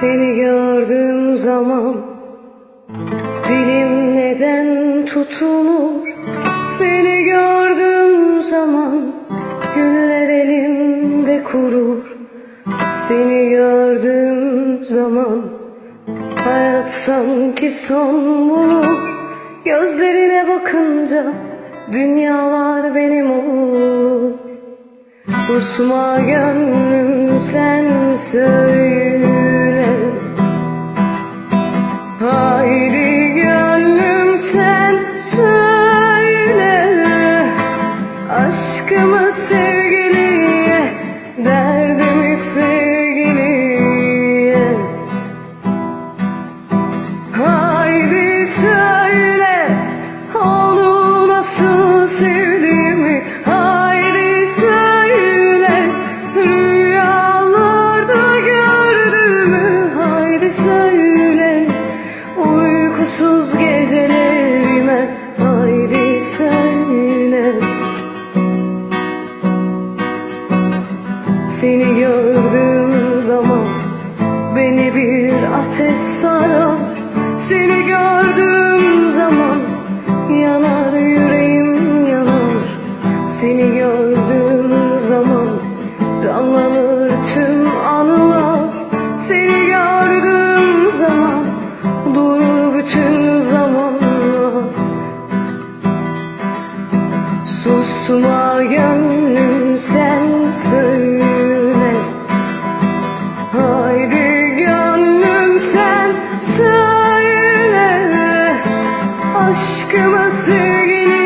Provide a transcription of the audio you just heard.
Seni gördüğüm zaman Dilim neden tutulur? Seni gördüğüm zaman Güller elimde kurur. Seni gördüğüm zaman Hayat sanki son bulur. Gözlerine bakınca Dünyalar benim olur. Susma gönlüm sen söyle Aşkımı sevgiliye Derdimi Seni gördüğüm zaman beni bir ateş sarar Seni gördüğüm zaman yanar yüreğim yanar. Seni gördüğüm zaman canlanır tüm anılar. Seni gördüğüm zaman durur bütün zamanlar. Susmayan aşkımı sevgili